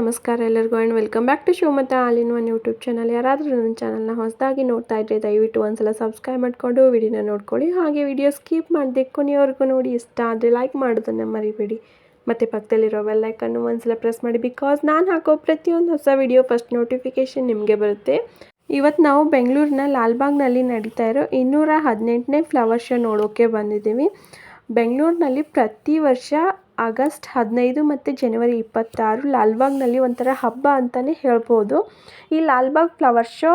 ನಮಸ್ಕಾರ ಎಲ್ಲರಿಗೂ and welcome back to ಶಿವಮತ ಆಲಿನ್ ಒನ್ ಯೂಟ್ಯೂಬ್ ಚಾನಲ್ ಯಾರಾದರೂ ನನ್ನ ಚಾನಲ್ನ ಹೊಸದಾಗಿ ನೋಡ್ತಾ ಇದ್ದರೆ ದಯವಿಟ್ಟು ಒಂದ್ಸಲ ಸಬ್ಸ್ಕ್ರೈಬ್ ಮಾಡಿಕೊಂಡು ವಿಡಿಯೋನ ನೋಡ್ಕೊಳ್ಳಿ. ಹಾಗೆ ವಿಡಿಯೋ ಸ್ಕಿಪ್ ಮಾಡಿದೆ ಕೊನೆಯವರೆಗೂ ನೋಡಿ. ಇಷ್ಟ ಆದರೆ ಲೈಕ್ ಮಾಡೋದನ್ನು ಮರಿಬೇಡಿ. ಮತ್ತು ಪಕ್ಕದಲ್ಲಿರೋ ಬೆಲ್ಲೈಕನ್ನು ಒಂದ್ಸಲ ಪ್ರೆಸ್ ಮಾಡಿ. ಬಿಕಾಸ್ ನಾನು ಹಾಕೋ ಪ್ರತಿಯೊಂದು ಹೊಸ ವಿಡಿಯೋ ಫಸ್ಟ್ ನೋಟಿಫಿಕೇಷನ್ ನಿಮಗೆ ಬರುತ್ತೆ. ಇವತ್ತು ನಾವು ಬೆಂಗಳೂರಿನ ಲಾಲ್ಬಾಗ್ನಲ್ಲಿ ನಡೀತಾ ಇರೋ ಇನ್ನೂರ ಹದಿನೆಂಟನೇ ಫ್ಲವರ್ ಶೋ ನೋಡೋಕ್ಕೆ ಬಂದಿದ್ದೀವಿ. ಬೆಂಗಳೂರಿನಲ್ಲಿ ಪ್ರತಿ ವರ್ಷ ಆಗಸ್ಟ್ ಹದಿನೈದು ಮತ್ತು ಜನವರಿ ಇಪ್ಪತ್ತಾರು ಲಾಲ್ಬಾಗ್ನಲ್ಲಿ ಒಂಥರ ಹಬ್ಬ ಅಂತಲೇ ಹೇಳ್ಬೋದು. ಈ ಲಾಲ್ಬಾಗ್ ಫ್ಲವರ್ ಶೋ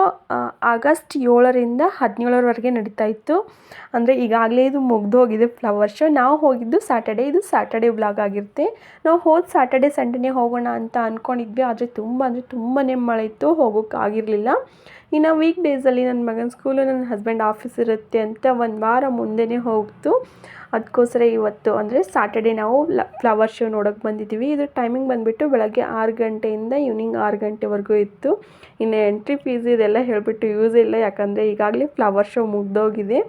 ಆಗಸ್ಟ್ ಏಳರಿಂದ ಹದಿನೇಳರವರೆಗೆ ನಡೀತಾ ಇತ್ತು. ಅಂದರೆ ಈಗಾಗಲೇ ಇದು ಮುಗ್ದೋಗಿದೆ ಫ್ಲವರ್ ಶೋ. ನಾವು ಹೋಗಿದ್ದು ಸ್ಯಾಟರ್ಡೆ, ಇದು ಸ್ಯಾಟರ್ಡೆ ವ್ಲಾಗ್ ಆಗಿರುತ್ತೆ. ನಾವು ಹೋದ ಸ್ಯಾಟರ್ಡೆ, ಸಂಡೇನೇ ಹೋಗೋಣ ಅಂತ ಅಂದ್ಕೊಂಡಿದ್ವಿ ಆದರೆ ತುಂಬ, ಅಂದರೆ ತುಂಬಾ ಮಳೆ ಇತ್ತು ಹೋಗೋಕ್ಕಾಗಿರಲಿಲ್ಲ ಇನ್ನು ವೀಕ್ ಡೇಸಲ್ಲಿ ನನ್ನ ಮಗನ ಸ್ಕೂಲು ನನ್ನ ಹಸ್ಬೆಂಡ್ ಆಫೀಸ್ ಇರುತ್ತೆ ಅಂತ ಒಂದು ವಾರ ಮುಂದೆನೇ ಹೋಗ್ತು. ಅದಕ್ಕೋಸ್ಕರ ಇವತ್ತು ಅಂದರೆ ಸ್ಯಾಟರ್ಡೇ ನಾವು ಫ್ಲವರ್ ಶೋ ನೋಡೋಕ್ಕೆ ಬಂದಿದ್ದೀವಿ. ಇದ್ರ ಟೈಮಿಂಗ್ ಬಂದುಬಿಟ್ಟು ಬೆಳಗ್ಗೆ ಆರು ಗಂಟೆಯಿಂದ ಈವ್ನಿಂಗ್ ಆರು ಗಂಟೆವರೆಗೂ ಇತ್ತು. ಇನ್ನು ಎಂಟ್ರಿ ಫೀಸ್ ಇದೆಲ್ಲ ಹೇಳಿಬಿಟ್ಟು ಯೂಸ್ ಇಲ್ಲ. ಯಾಕಂದರೆ ಈಗಾಗಲೇ ಫ್ಲವರ್ ಶೋ ಮುಗ್ದೋಗಿದೆ.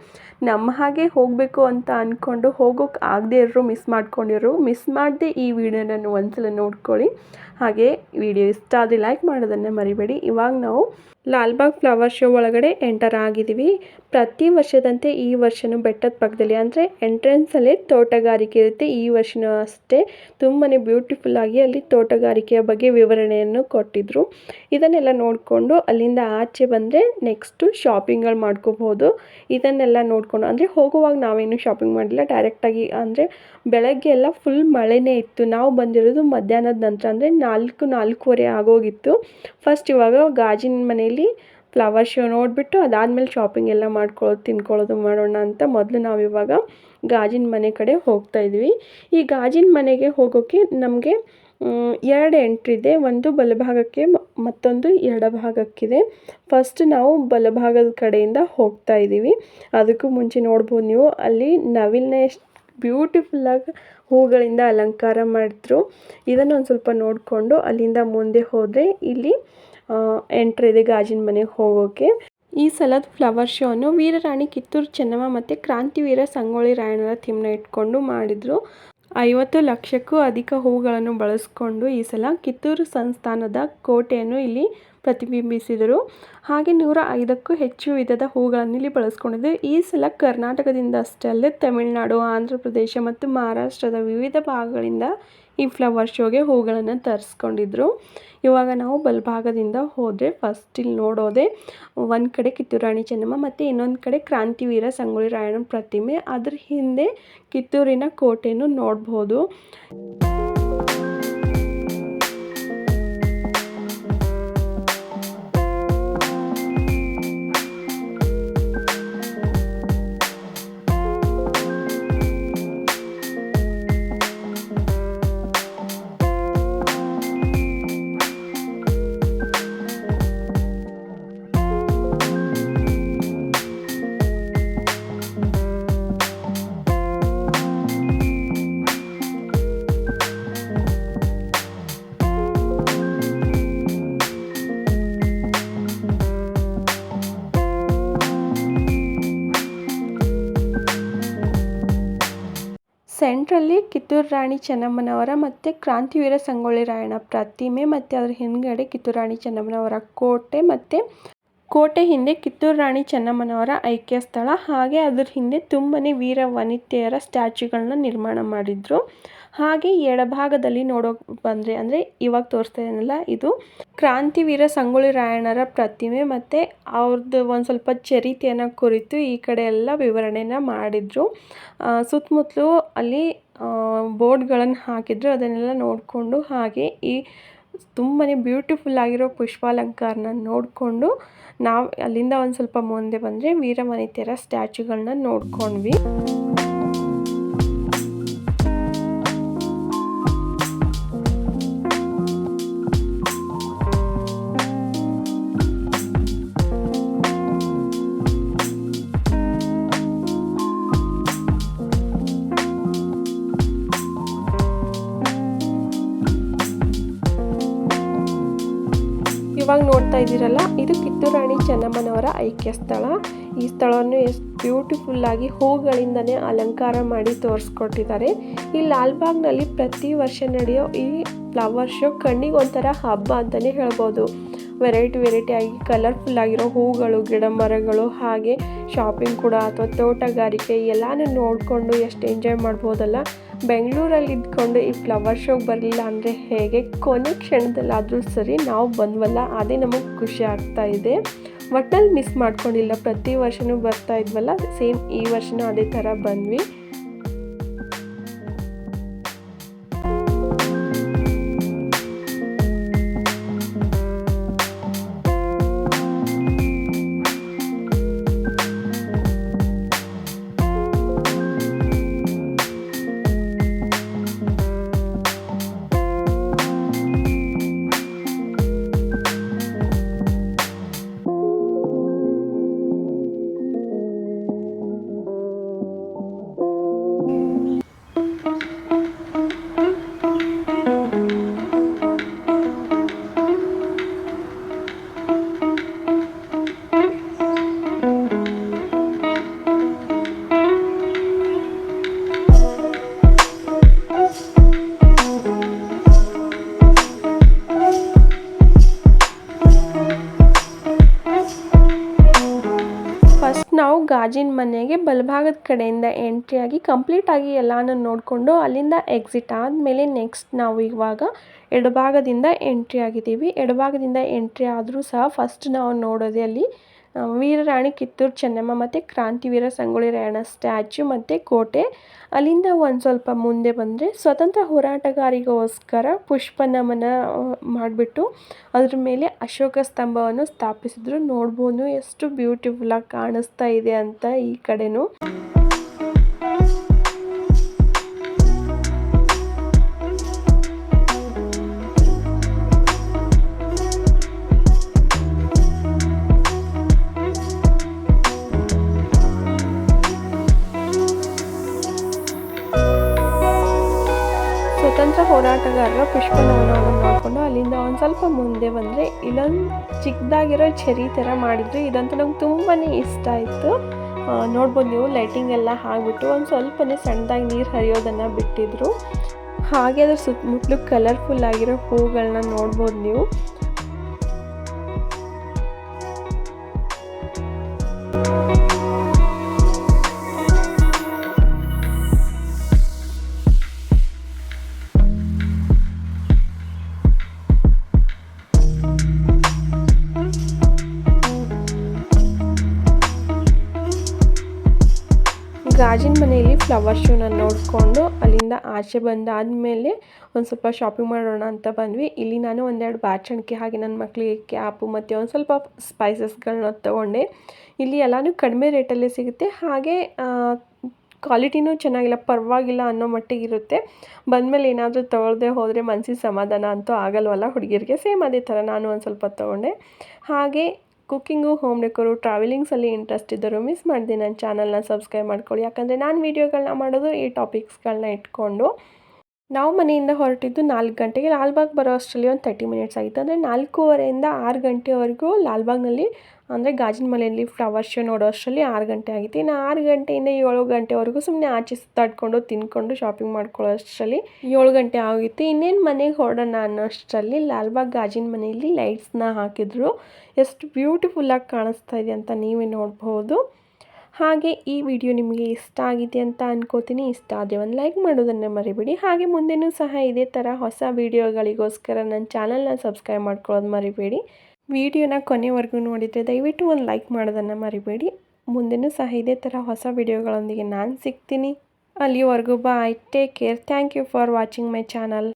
ನಮ್ಮ ಹಾಗೆ ಹೋಗಬೇಕು ಅಂತ ಅಂದ್ಕೊಂಡು ಹೋಗೋಕೆ ಆಗದೆ ಇರೋ ಮಿಸ್ ಮಾಡ್ಕೊಂಡಿರೋ ಮಿಸ್ ಮಾಡದೆ ಈ ವಿಡಿಯೋನ ಒಂದ್ಸಲ ನೋಡ್ಕೊಳ್ಳಿ. ಹಾಗೆ ವಿಡಿಯೋ ಇಷ್ಟ ಆದರೆ ಲೈಕ್ ಮಾಡೋದನ್ನು ಮರಿಬೇಡಿ. ಇವಾಗ ನಾವು ಲಾಲ್ಬಾಗ್ ಫ್ಲವರ್ ಶೋ ಒಳಗಡೆ ಎಂಟರ್ ಆಗಿದ್ದೀವಿ. ಪ್ರತಿ ವರ್ಷದಂತೆ ಈ ವರ್ಷನೂ ಬೆಟ್ಟದ ಪಕ್ಕದಲ್ಲಿ ಅಂದರೆ ಎಂಟ್ರೆನ್ಸಲ್ಲೇ ತೋಟಗಾರಿಕೆ ಇರುತ್ತೆ. ಈ ವರ್ಷನೂ ಅಷ್ಟೇ. ತುಂಬಾ ಬ್ಯೂಟಿಫುಲ್ ಆಗಿ ಅಲ್ಲಿ ತೋಟಗಾರಿಕೆಯ ಬಗ್ಗೆ ವಿವರಣೆಯನ್ನು ಕೊಟ್ಟಿದ್ರು. ಇದನ್ನೆಲ್ಲ ನೋಡಿಕೊಂಡು ಅಲ್ಲಿಂದ ಆಚೆ ಬಂದರೆ ನೆಕ್ಸ್ಟು ಶಾಪಿಂಗ್ಗಳು ಮಾಡ್ಕೋಬೋದು ಇದನ್ನೆಲ್ಲ ನೋಡಿಕೊಂಡು ಅಂದರೆ ಹೋಗುವಾಗ ನಾವೇನು ಶಾಪಿಂಗ್ ಮಾಡಿಲ್ಲ. ಡೈರೆಕ್ಟಾಗಿ ಅಂದರೆ ಬೆಳಗ್ಗೆ ಎಲ್ಲ ಫುಲ್ ಮಳೆನೇ ಇತ್ತು. ನಾವು ಬಂದಿರೋದು ಮಧ್ಯಾಹ್ನದ ನಂತರ ಅಂದರೆ ನಾಲ್ಕು, ನಾಲ್ಕೂವರೆ ಆಗೋಗಿತ್ತು. ಫಸ್ಟ್ ಇವಾಗ ಗಾಜಿನ ಮನೇಲಿ ಫ್ಲವರ್ ಶೋ ನೋಡಿಬಿಟ್ಟು ಅದಾದಮೇಲೆ ಶಾಪಿಂಗ್ ಎಲ್ಲ ಮಾಡ್ಕೊಳ್ಳೋದು ತಿನ್ಕೊಳ್ಳೋದು ಮಾಡೋಣ ಅಂತ ಮೊದಲು ನಾವು ಇವಾಗ ಗಾಜಿನ ಮನೆ ಕಡೆ ಹೋಗ್ತಾ ಇದ್ವಿ. ಈ ಗಾಜಿನ ಮನೆಗೆ ಹೋಗೋಕ್ಕೆ ನಮಗೆ ಎರಡು ಎಂಟ್ರಿ ಇದೆ. ಒಂದು ಬಲಭಾಗಕ್ಕೆ ಮತ್ತೊಂದು ಎಡಭಾಗಕ್ಕಿದೆ. ಫಸ್ಟ್ ನಾವು ಬಲಭಾಗದ ಕಡೆಯಿಂದ ಹೋಗ್ತಾ ಇದ್ದೀವಿ. ಅದಕ್ಕೂ ಮುಂಚೆ ನೋಡ್ಬೋದು ನೀವು. ಅಲ್ಲಿ ನವಿಲನ್ನ ಎಷ್ಟು ಬ್ಯೂಟಿಫುಲ್ಲಾಗಿ ಹೂಗಳಿಂದ ಅಲಂಕಾರ ಮಾಡಿದ್ರು. ಇದನ್ನು ಒಂದು ಸ್ವಲ್ಪ ನೋಡಿಕೊಂಡು ಅಲ್ಲಿಂದ ಮುಂದೆ ಹೋದರೆ ಇಲ್ಲಿ ಎಂಟ್ರಿ ಇದೆ ಗಾಜಿನ ಮನೆಗೆ ಹೋಗೋಕ್ಕೆ ಈ ಸಲದ ಫ್ಲವರ್ ಶೋನು ವೀರರಾಣಿ ಕಿತ್ತೂರು ಚೆನ್ನಮ್ಮ ಮತ್ತು ಕ್ರಾಂತಿವೀರ ಸಂಗೊಳ್ಳಿ ರಾಯಣ್ಣರ ಥೀಮ್ನ ಇಟ್ಕೊಂಡು ಮಾಡಿದರು. ಐವತ್ತು ಲಕ್ಷಕ್ಕೂ ಅಧಿಕ ಹೂಗಳನ್ನು ಬಳಸ್ಕೊಂಡು ಈ ಸಲ ಕಿತ್ತೂರು ಸಂಸ್ಥಾನದ ಕೋಟೆಯನ್ನು ಇಲ್ಲಿ ಪ್ರತಿಬಿಂಬಿಸಿದರು. ಹಾಗೆ ನೂರ ಐದಕ್ಕೂ ಹೆಚ್ಚು ವಿಧದ ಹೂಗಳನ್ನು ಇಲ್ಲಿ ಬಳಸ್ಕೊಂಡಿದ್ದು ಈ ಸಲ ಕರ್ನಾಟಕದಿಂದ ಅಷ್ಟೇ ಅಲ್ಲದೆ ತಮಿಳುನಾಡು ಆಂಧ್ರ ಪ್ರದೇಶ ಮತ್ತು ಮಹಾರಾಷ್ಟ್ರದ ವಿವಿಧ ಭಾಗಗಳಿಂದ ಈ ಫ್ಲವರ್ ಶೋಗೆ ಹೂಗಳನ್ನು ತರಿಸ್ಕೊಂಡಿದ್ರು. ಇವಾಗ ನಾವು ಬಲಭಾಗದಿಂದ ಹೋದರೆ ಫಸ್ಟ್ ಇಲ್ಲಿ ನೋಡೋದೆ ಒಂದು ಕಡೆ ಕಿತ್ತೂರು ರಾಣಿ ಚೆನ್ನಮ್ಮ ಮತ್ತು ಇನ್ನೊಂದು ಕಡೆ ಕ್ರಾಂತಿವೀರ ಸಂಗೊಳ್ಳಿ ರಾಯಣ್ಣನ ಪ್ರತಿಮೆ. ಅದ್ರ ಹಿಂದೆ ಕಿತ್ತೂರಿನ ಕೋಟೆಯನ್ನು ನೋಡ್ಬೋದು. ಸೆಂಟ್ರಲ್ಲಿ ಕಿತ್ತೂರು ರಾಣಿ ಚೆನ್ನಮ್ಮನವರ ಮತ್ತು ಕ್ರಾಂತಿವೀರ ಸಂಗೊಳ್ಳಿ ರಾಯಣ್ಣ ಪ್ರತಿಮೆ ಮತ್ತು ಅದರ ಹಿಂದ್ಗಡೆ ಕಿತ್ತೂರು ರಾಣಿ ಚೆನ್ನಮ್ಮನವರ ಕೋಟೆ ಮತ್ತು ಕೋಟೆ ಹಿಂದೆ ಕಿತ್ತೂರು ರಾಣಿ ಚೆನ್ನಮ್ಮನವರ ಐಕ್ಯ ಸ್ಥಳ. ಹಾಗೆ ಅದ್ರ ಹಿಂದೆ ತುಂಬನೇ ವೀರ ವನಿತೆಯರ ಸ್ಟ್ಯಾಚ್ಯುಗಳನ್ನ ನಿರ್ಮಾಣ ಮಾಡಿದ್ರು. ಹಾಗೆ ಎಡಭಾಗದಲ್ಲಿ ನೋಡೋಕೆ ಬಂದರೆ ಅಂದರೆ ಇವಾಗ ತೋರಿಸ್ತಾ ಇದೀನಲ್ಲ ಇದು. ಕ್ರಾಂತಿವೀರ ಸಂಗೊಳ್ಳಿ ರಾಯಣ್ಣರ ಪ್ರತಿಮೆ ಮತ್ತು ಅವ್ರದ್ದು ಒಂದು ಸ್ವಲ್ಪ ಚರಿತೆಯನ್ನು ಕುರಿತು ಈ ಕಡೆ ಎಲ್ಲ ವಿವರಣೆನ ಮಾಡಿದರು. ಸುತ್ತಮುತ್ತಲೂ ಅಲ್ಲಿ ಬೋರ್ಡ್ಗಳನ್ನು ಹಾಕಿದ್ರು. ಅದನ್ನೆಲ್ಲ ನೋಡಿಕೊಂಡು ಹಾಗೆ ಈ ತುಂಬಾ ಬ್ಯೂಟಿಫುಲ್ ಆಗಿರೋ ಪುಷ್ಪಾಲಂಕಾರನ ನೋಡಿಕೊಂಡು ನಾವು ಅಲ್ಲಿಂದ ಒಂದು ಸ್ವಲ್ಪ ಮುಂದೆ ಬಂದರೆ ವೀರವನಿತೆಯರ ಸ್ಟ್ಯಾಚ್ಯುಗಳನ್ನ ನೋಡ್ಕೊಂಡ್ವಿ. ನೋಡ್ತಾ ಇದ್ದೀರಲ್ಲ? ಇದು ಕಿತ್ತೂರಾಣಿ ಚೆನ್ನಮ್ಮನವರ ಐಕ್ಯ ಸ್ಥಳ. ಈ ಸ್ಥಳವನ್ನು ಎಷ್ಟು ಬ್ಯೂಟಿಫುಲ್ ಆಗಿ ಹೂಗಳಿಂದನೇ ಅಲಂಕಾರ ಮಾಡಿ ತೋರಿಸ್ಕೊಟ್ಟಿದ್ದಾರೆ. ಈ ಲಾಲ್ಬಾಗ್ನಲ್ಲಿ ಪ್ರತಿ ವರ್ಷ ನಡೆಯೋ ಈ ಫ್ಲವರ್ ಶೋ ಕಣ್ಣಿಗೆ ಒಂಥರ ಹಬ್ಬ ಅಂತಲೇ ಹೇಳ್ಬೋದು. ವೆರೈಟಿ ವೆರೈಟಿ ಆಗಿ ಕಲರ್ಫುಲ್ ಆಗಿರೋ ಹೂಗಳು, ಗಿಡ ಮರಗಳು ಹಾಗೆ ಶಾಪಿಂಗ್ ಕೂಡ ಅಥವಾ ತೋಟಗಾರಿಕೆ ಎಲ್ಲನೂ ನೋಡಿಕೊಂಡು ಎಷ್ಟು ಎಂಜಾಯ್ ಮಾಡ್ಬೋದಲ್ಲ? ಬೆಂಗಳೂರಲ್ಲಿ ಇದ್ಕೊಂಡು ಈ ಫ್ಲವರ್ ಶೋಗೆ ಬರಲಿಲ್ಲ ಅಂದರೆ ಹೇಗೆ? ಕೊನೆ ಕ್ಷಣದಲ್ಲಾದರೂ ಸರಿ ನಾವು ಬಂದ್ವಲ್ಲ, ಅದೇ ನಮಗೆ ಖುಷಿ ಆಗ್ತಾ ಇದೆ. ಒಟ್ಟಲ್ಲಿ ಮಿಸ್ ಮಾಡ್ಕೊಂಡಿಲ್ಲ, ಪ್ರತಿ ವರ್ಷನೂ ಬರ್ತಾ ಇದ್ವಲ್ಲ ಸೇಮ್ ಈ ವರ್ಷನೂ ಅದೇ ಥರ ಬಂದ್ವಿ. ನಾವು ಗಾಜಿನ ಮನೆಗೆ ಬಲಭಾಗದ ಕಡೆಯಿಂದ ಎಂಟ್ರಿ ಆಗಿ ಕಂಪ್ಲೀಟ್ ಆಗಿ ಎಲ್ಲಾನು ನೋಡಿಕೊಂಡು ಅಲ್ಲಿಂದ ಎಕ್ಸಿಟ್ ಆದಮೇಲೆ ನೆಕ್ಸ್ಟ್ ನಾವು ಇವಾಗ ಎಡಭಾಗದಿಂದ ಎಂಟ್ರಿ ಆಗಿದ್ದೀವಿ. ಎಡಭಾಗದಿಂದ ಎಂಟ್ರಿ ಆದರೂ ಸಹ ಫಸ್ಟ್ ನಾವು ನೋಡೋದೇ ಅಲ್ಲಿ ವೀರರಾಣಿ ಕಿತ್ತೂರು ಚೆನ್ನಮ್ಮ ಮತ್ತು ಕ್ರಾಂತಿವೀರ ಸಂಗೊಳ್ಳಿ ರಾಯಣ್ಣ ಸ್ಟ್ಯಾಚ್ಯು ಮತ್ತು ಕೋಟೆ. ಅಲ್ಲಿಂದ ಒಂದು ಸ್ವಲ್ಪ ಮುಂದೆ ಬಂದರೆ ಸ್ವತಂತ್ರ ಹೋರಾಟಗಾರಿಗೋಸ್ಕರ ಪುಷ್ಪ ನಮನ ಮಾಡಿಬಿಟ್ಟು ಅದ್ರ ಮೇಲೆ ಅಶೋಕ ಸ್ತಂಭವನ್ನು ಸ್ಥಾಪಿಸಿದ್ರು. ನೋಡ್ಬೋದು ಎಷ್ಟು ಬ್ಯೂಟಿಫುಲ್ಲಾಗಿ ಕಾಣಿಸ್ತಾ ಇದೆ ಅಂತ ಈ ಕಡೆನೂ. ಸ್ವತಂತ್ರ ಹೋರಾಟಗಾರರ ಪುಷ್ಪನವನವನ್ನು ನೋಡಿಕೊಂಡು ಅಲ್ಲಿಂದ ಒಂದು ಸ್ವಲ್ಪ ಮುಂದೆ ಬಂದರೆ ಇಲ್ಲೊಂದು ಚಿಕ್ಕದಾಗಿರೋ ಚೆರಿ ಥರ ಮಾಡಿದ್ರು. ಇದಂತೂ ನಂಗೆ ತುಂಬಾ ಇಷ್ಟ ಆಯಿತು. ನೋಡ್ಬೋದು ನೀವು ಲೈಟಿಂಗ್ ಎಲ್ಲ ಹಾಕ್ಬಿಟ್ಟು ಒಂದು ಸ್ವಲ್ಪನೇ ಸಣ್ಣದಾಗಿ ನೀರು ಹರಿಯೋದನ್ನು ಬಿಟ್ಟಿದ್ರು. ಹಾಗೆ ಅದ್ರ ಸುತ್ತಮುತ್ತಲು ಕಲರ್ಫುಲ್ ಆಗಿರೋ ಹೂಗಳನ್ನ ನೋಡ್ಬೋದು ನೀವು. ಗಾಜಿನ ಮನೆಯಲ್ಲಿ ಫ್ಲವರ್ ಶೋನ ನೋಡಿಕೊಂಡು ಅಲ್ಲಿಂದ ಆಚೆ ಬಂದಾದಮೇಲೆ ಒಂದು ಸ್ವಲ್ಪ ಶಾಪಿಂಗ್ ಮಾಡೋಣ ಅಂತ ಬಂದ್ವಿ. ಇಲ್ಲಿ ನಾನು ಒಂದೆರಡು ಬಾಚಣಿಕೆ ಹಾಗೆ ನನ್ನ ಮಕ್ಕಳಿಗೆ ಕ್ಯಾಪು ಮತ್ತು ಒಂದು ಸ್ವಲ್ಪ ಸ್ಪೈಸಸ್ಗಳನ್ನ ತೊಗೊಂಡೆ. ಇಲ್ಲಿ ಎಲ್ಲನೂ ಕಡಿಮೆ ರೇಟಲ್ಲೇ ಸಿಗುತ್ತೆ. ಹಾಗೆ ಕ್ವಾಲಿಟಿನೂ ಚೆನ್ನಾಗಿಲ್ಲ, ಪರವಾಗಿಲ್ಲ ಅನ್ನೋ ಮಟ್ಟಿಗಿರುತ್ತೆ. ಬಂದಮೇಲೆ ಏನಾದರೂ ತೊಗೊಳ್ದೆ ಹೋದರೆ ಮನ್ಸಿಗೆ ಸಮಾಧಾನ ಅಂತೂ ಆಗಲ್ವಲ್ಲ ಹುಡುಗಿರಿಗೆ? ಸೇಮ್ ಅದೇ ಥರ ನಾನು ಒಂದು ಸ್ವಲ್ಪ ತೊಗೊಂಡೆ. ಹಾಗೆ ಕುಕ್ಕಿಂಗು, ಹೋಮ್ ಡೆಕೋರು ಟ್ರಾವೆಲಿಂಗ್ಸಲ್ಲಿ ಇಂಟ್ರೆಸ್ಟ್ ಇದ್ದರು ಮಿಸ್ ಮಾಡಿದೆ ನನ್ನ ಚಾನಲ್ನ ಸಬ್ಸ್ಕ್ರೈಬ್ ಮಾಡ್ಕೊಳ್ಳಿ. ಯಾಕಂದರೆ ನಾನು ವೀಡಿಯೋಗಳನ್ನ ಮಾಡೋದು ಈ ಟಾಪಿಕ್ಸ್ಗಳನ್ನ ಇಟ್ಕೊಂಡು. ನಾವು ಮನೆಯಿಂದ ಹೊರಟಿದ್ದು ನಾಲ್ಕು ಗಂಟೆಗೆ. ಲಾಲ್ಬಾಗ್ ಬರೋ ಅಷ್ಟರಲ್ಲಿ ಒಂದು ತರ್ಟಿ ಮಿನಿಟ್ಸ್ ಆಗಿತ್ತು ಅಂದರೆ ನಾಲ್ಕೂವರೆಯಿಂದ ಆರು ಗಂಟೆವರೆಗೂ ಲಾಲ್ಬಾಗ್ನಲ್ಲಿ, ಅಂದರೆ ಗಾಜಿನ ಮನೆಯಲ್ಲಿ ಫ್ಲವರ್ ಶೋ ನೋಡೋ ಅಷ್ಟರಲ್ಲಿ ಆರು ಗಂಟೆ ಆಗಿತ್ತು. ಇನ್ನು ಆರು ಗಂಟೆಯಿಂದ ಏಳು ಗಂಟೆವರೆಗೂ ಸುಮ್ಮನೆ ಆಚೆ ಸುತ್ತಾಡ್ಕೊಂಡು ತಿನ್ಕೊಂಡು ಶಾಪಿಂಗ್ ಮಾಡ್ಕೊಳ್ಳೋ ಅಷ್ಟರಲ್ಲಿ ಏಳು ಗಂಟೆ ಆಗಿತ್ತು. ಇನ್ನೇನು ಮನೆಗೆ ಹೊರಡೋಣ ಅನ್ನೋ ಅಷ್ಟರಲ್ಲಿ ಲಾಲ್ಬಾಗ್ ಗಾಜಿನ ಮನೆಯಲ್ಲಿ ಲೈಟ್ಸ್ನ ಹಾಕಿದ್ರು. ಎಷ್ಟು ಬ್ಯೂಟಿಫುಲ್ಲಾಗಿ ಕಾಣಿಸ್ತಾ ಇದೆ ಅಂತ ನೀವೇ ನೋಡ್ಬೋದು. ಹಾಗೆ ಈ ವಿಡಿಯೋ ನಿಮಗೆ ಇಷ್ಟ ಆಗಿದೆ ಅಂತ ಅನ್ಕೋತೀನಿ. ಇಷ್ಟ ಆದರೆ ಒಂದು ಲೈಕ್ ಮಾಡೋದನ್ನು ಮರಿಬೇಡಿ. ಹಾಗೆ ಮುಂದೆನೂ ಸಹ ಇದೇ ಥರ ಹೊಸ ವಿಡಿಯೋಗಳಿಗೋಸ್ಕರ ನನ್ನ ಚಾನಲ್ನ ಸಬ್ಸ್ಕ್ರೈಬ್ ಮಾಡ್ಕೊಳ್ಳೋದು ಮರಿಬೇಡಿ. ವಿಡಿಯೋನ ಕೊನೆವರೆಗೂ ನೋಡಿದರೆ ದಯವಿಟ್ಟು ಒಂದು ಲೈಕ್ ಮಾಡೋದನ್ನು ಮರಿಬೇಡಿ. ಮುಂದೆನೂ ಸಹ ಇದೇ ಥರ ಹೊಸ ವಿಡಿಯೋಗಳೊಂದಿಗೆ ನಾನು ಸಿಗ್ತೀನಿ. ಅಲ್ಲಿವರೆಗೂ I take care thank you for watching my channel